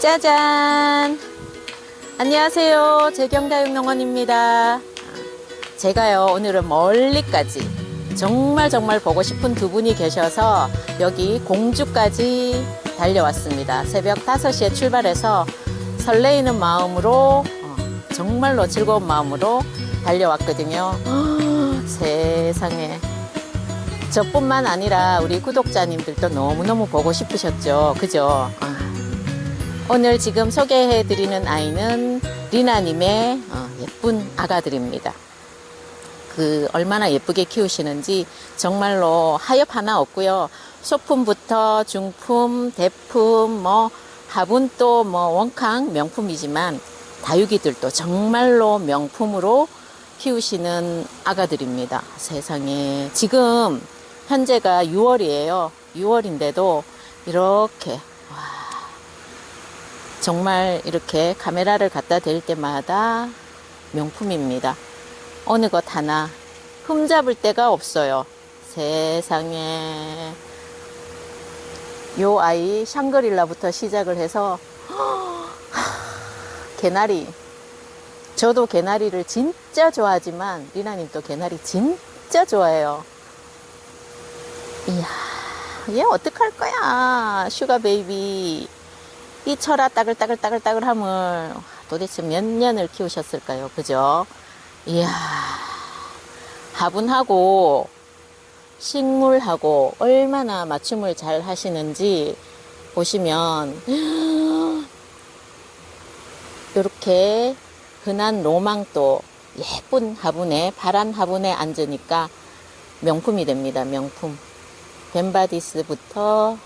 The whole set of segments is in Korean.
짜잔! 안녕하세요. 재경다육농원입니다. 제가요, 오늘은 멀리까지 정말 정말 보고 싶은 두 분이 계셔서 여기 공주까지 달려왔습니다. 새벽 5시에 출발해서 설레이는 마음으로 어, 정말로 즐거운 마음으로 달려왔거든요. 세상에. 저뿐만 아니라 우리 구독자님들도 너무너무 보고 싶으셨죠. 그죠? 아. 오늘 지금 소개해 드리는 아이는 리나님의 어, 예쁜 아가들입니다. 그 얼마나 예쁘게 키우시는지 정말로 하엽 하나 없고요. 소품부터 중품, 대품, 뭐 화분 또 뭐 원캉 명품이지만 다육이들도 정말로 명품으로 키우시는 아가들입니다. 세상에 지금 현재가 6월이에요. 6월인데도 이렇게 와, 정말 이렇게 카메라를 갖다 댈 때마다 명품입니다. 어느 것 하나 흠잡을 데가 없어요. 세상에. 요 아이 샹그릴라부터 시작을 해서 개나리. 저도 개나리를 진짜 좋아하지만 리나님 또 개나리 진짜 좋아해요. 이야, 얘 어떡할 거야, 슈가 베이비. 이 철아 따글따글따글따글함을 도대체 몇 년을 키우셨을까요? 그죠? 이야, 화분하고 식물하고 얼마나 맞춤을 잘 하시는지 보시면, 이렇게 흔한 로망도 예쁜 화분에, 파란 화분에 앉으니까 명품이 됩니다. 명품. 벤바디스부터, 와,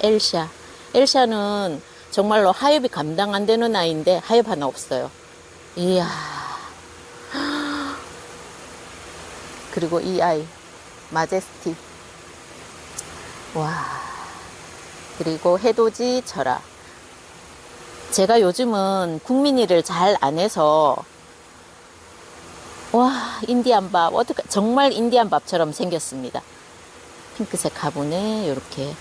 엘샤. 엘샤는 정말로 하엽이 감당 안 되는 아이인데 하엽 하나 없어요. 이야. 그리고 이 아이, 마제스티. 와. 그리고 해돋이 철아. 제가 요즘은 국민이를 잘 안 해서 와 인디안 밥 어떻게 정말 인디안 밥처럼 생겼습니다. 핑크색 화분에 이렇게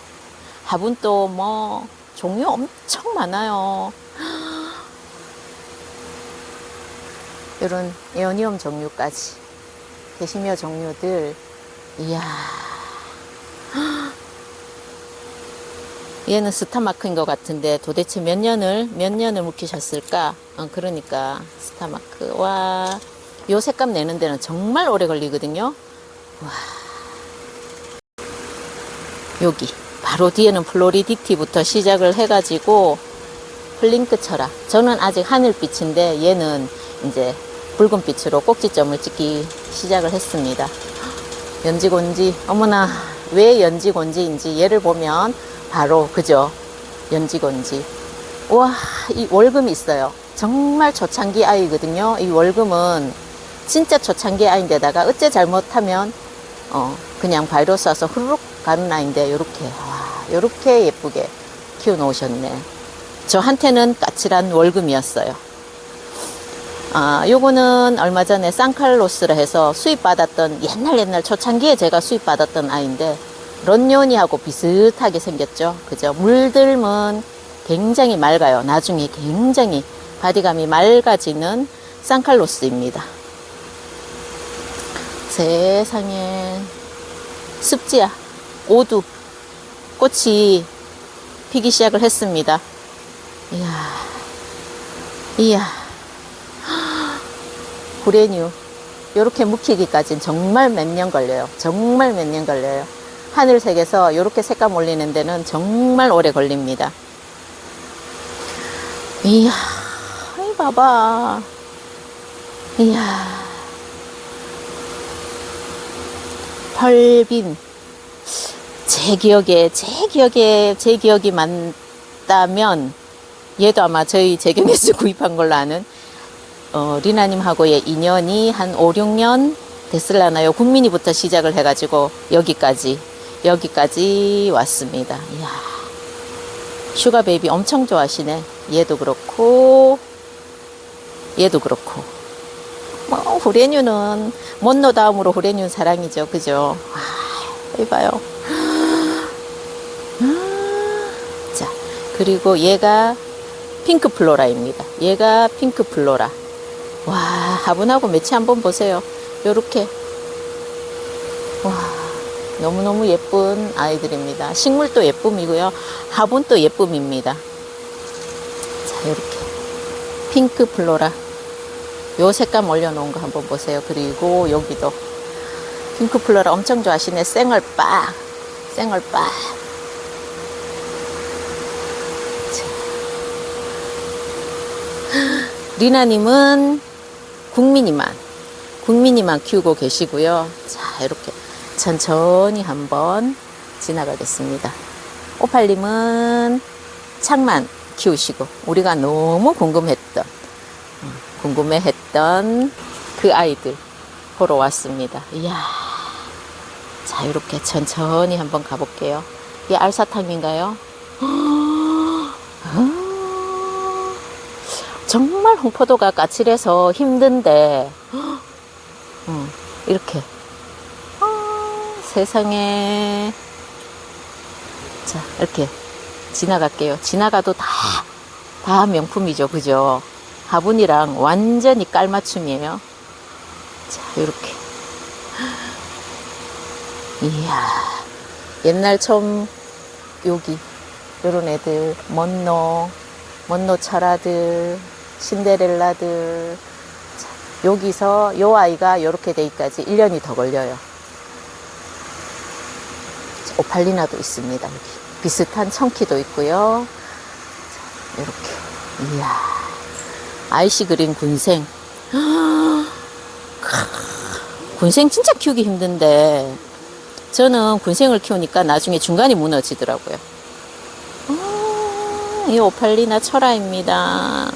화분 또뭐 종류 엄청 많아요. 이런 에어니움 종류까지 게시며 종류들 이야 얘는 스타마크인 것 같은데 도대체 몇 년을 몇 년을 묵히셨을까? 어, 그러니까 스타마크 와. 요 색감 내는 데는 정말 오래 걸리거든요. 와. 여기 바로 뒤에는 플로리디티부터 시작을 해가지고 플링크 철아. 저는 아직 하늘빛인데 얘는 이제 붉은빛으로 꼭지점을 찍기 시작을 했습니다. 연지곤지. 어머나 왜 연지곤지인지 얘를 보면 바로 그죠? 연지곤지. 와 이 월금이 있어요. 정말 초창기 아이거든요. 이 월금은 진짜 초창기 아이인데다가 어째 잘못하면 어 그냥 바이러스 와서 후루룩 가는 아이인데 요렇게 와 요렇게 예쁘게 키워 놓으셨네 저한테는 까칠한 월금이었어요 아, 요거는 얼마 전에 산칼로스라 해서 수입 받았던 옛날 옛날 초창기에 제가 수입 받았던 아이인데 런요니하고 비슷하게 생겼죠. 그죠? 물들면 굉장히 맑아요. 나중에 굉장히 바디감이 맑아지는 산칼로스입니다. 세상에 습지야 오두 꽃이 피기 시작을 했습니다. 이야, 이야, 구레뉴 이렇게 묵히기까지는 정말 몇 년 걸려요. 정말 몇 년 걸려요. 하늘색에서 이렇게 색감 올리는 데는 정말 오래 걸립니다. 이야, 이 봐봐. 이야. 펄빈. 제 기억에, 제 기억에, 제 기억이 맞다면, 얘도 아마 저희 재경에서 구입한 걸로 아는, 어, 리나님하고의 인연이 한 5, 6년 됐을라나요? 국민이부터 시작을 해가지고, 여기까지. 여기까지 왔습니다. 이야. 슈가 베이비 엄청 좋아하시네. 얘도 그렇고, 얘도 그렇고. 뭐, 후레뉴는, 먼노 다음으로 후레뉴는 사랑이죠. 그죠? 아, 이봐요. 아, 자, 그리고 얘가 핑크 플로라입니다. 얘가 핑크 플로라. 와, 화분하고 매치 한번 보세요. 요렇게. 와, 너무너무 예쁜 아이들입니다. 식물도 예쁨이고요. 화분도 예쁨입니다. 자, 이렇게. 핑크 플로라. 요 색감 올려놓은 거 한번 보세요. 그리고 여기도. 핑크 플로라 엄청 좋아하시네. 생얼 빡. 생얼 빡. 리나님은 국민이만, 국민이만 키우고 계시고요. 자, 이렇게 천천히 한번 지나가겠습니다. 오팔님은 창만 키우시고, 우리가 너무 궁금했던, 어, 궁금해했던 그 아이들 보러 왔습니다. 이야. 자, 이렇게 천천히 한번 가볼게요. 이 알사탕인가요? 정말 홍포도가 까칠해서 힘든데, 음, 이렇게. 아, 세상에. 자, 이렇게 지나갈게요. 지나가도 다, 다 명품이죠. 그죠? 화분이랑 완전히 깔맞춤이에요. 자, 이렇게. 이야. 옛날 처음 여기, 요런 애들, 먼노, 먼노 철아들, 신데렐라들. 자, 여기서 요 아이가 요렇게 되기까지 1년이 더 걸려요. 자, 오팔리나도 있습니다. 여기. 비슷한 청키도 있고요. 자, 이렇게. 이야. 아이시 그린 군생. 군생 진짜 키우기 힘든데 저는 군생을 키우니까 나중에 중간이 무너지더라고요. 아, 이 오팔리나 철아입니다.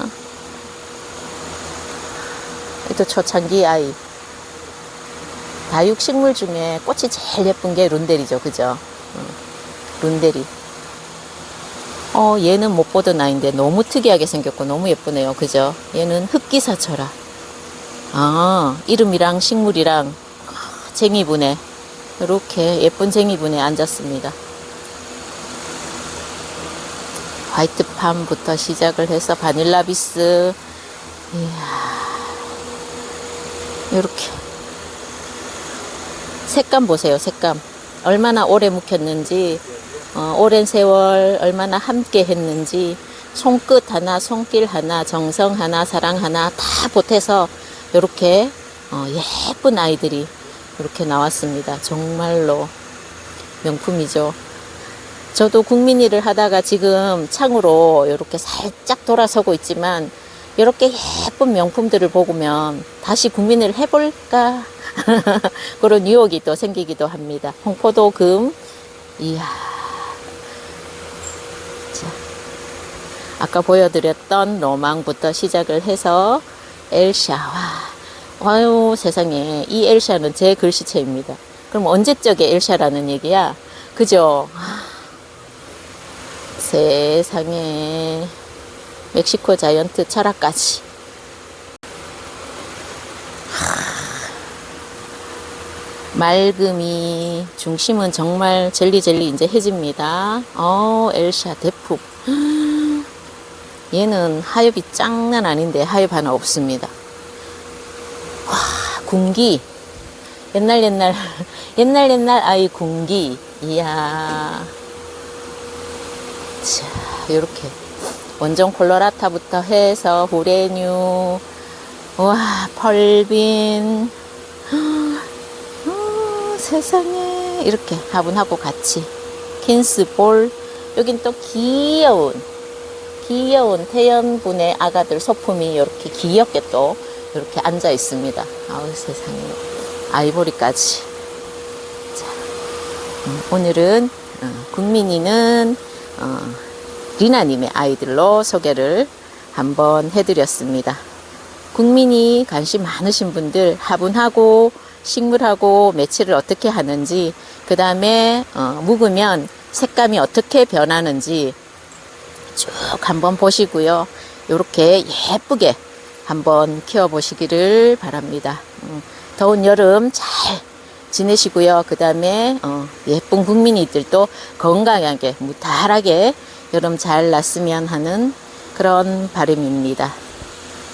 또 초창기 아이. 다육식물 중에 꽃이 제일 예쁜 게 룬데리죠. 그죠? 응. 룬데리. 어, 얘는 못 보던 아이인데 너무 특이하게 생겼고 너무 예쁘네요. 그죠? 얘는 흑기사 철아. 아, 이름이랑 식물이랑 쟁이분에 이렇게 예쁜 쟁이분에 앉았습니다. 화이트팜부터 시작을 해서 바닐라비스, 이야, 이렇게 색감 보세요. 색감 얼마나 오래 묵혔는지, 어, 오랜 세월 얼마나 함께 했는지, 손끝 하나, 손길 하나, 정성 하나, 사랑 하나 다 보태서 이렇게 어, 예쁜 아이들이 이렇게 나왔습니다. 정말로 명품이죠. 저도 국민일을 하다가 지금 창으로 이렇게 살짝 돌아서고 있지만 이렇게 예쁜 명품들을 보면 다시 국민을 해볼까 그런 유혹이 또 생기기도 합니다. 홍포도 금 이야 자, 아까 보여드렸던 로망부터 시작을 해서 엘샤와 아유 세상에 이 엘샤는 제 글씨체입니다. 그럼 언제적의 엘샤라는 얘기야? 그죠? 세상에 멕시코 자이언트 철학까지. 맑음이 중심은 정말 젤리젤리 이제 해집니다. 어 엘샤 대풍 얘는 하엽이 장난 아닌데 하엽 하나 없습니다. 와 군기. 옛날 옛날 옛날 옛날 아이 군기. 이야. 자 이렇게 원정 콜로라타부터 해서 호레뉴 와 펄빈. 어, 세상에. 이렇게 화분하고 같이. 킨스볼. 여긴 또 귀여운 귀여운 태연분의 아가들 소품이 이렇게 귀엽게 또 이렇게 앉아 있습니다. 아우 세상에. 아이보리까지. 자, 음, 오늘은 어, 국민이는 어, 리나님의 아이들로 소개를 한번 해드렸습니다. 국민이 관심 많으신 분들 화분하고 식물하고 매치를 어떻게 하는지 그 다음에 어, 묵으면 색감이 어떻게 변하는지 쭉 한번 보시고요. 이렇게 예쁘게 한번 키워보시기를 바랍니다. 음, 더운 여름 잘 지내시고요. 그 다음에 어, 예쁜 국민이들도 건강하게 무탈하게 여름 잘 났으면 하는 그런 바람입니다.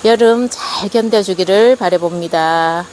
여름 잘 견뎌주기를 바라봅니다.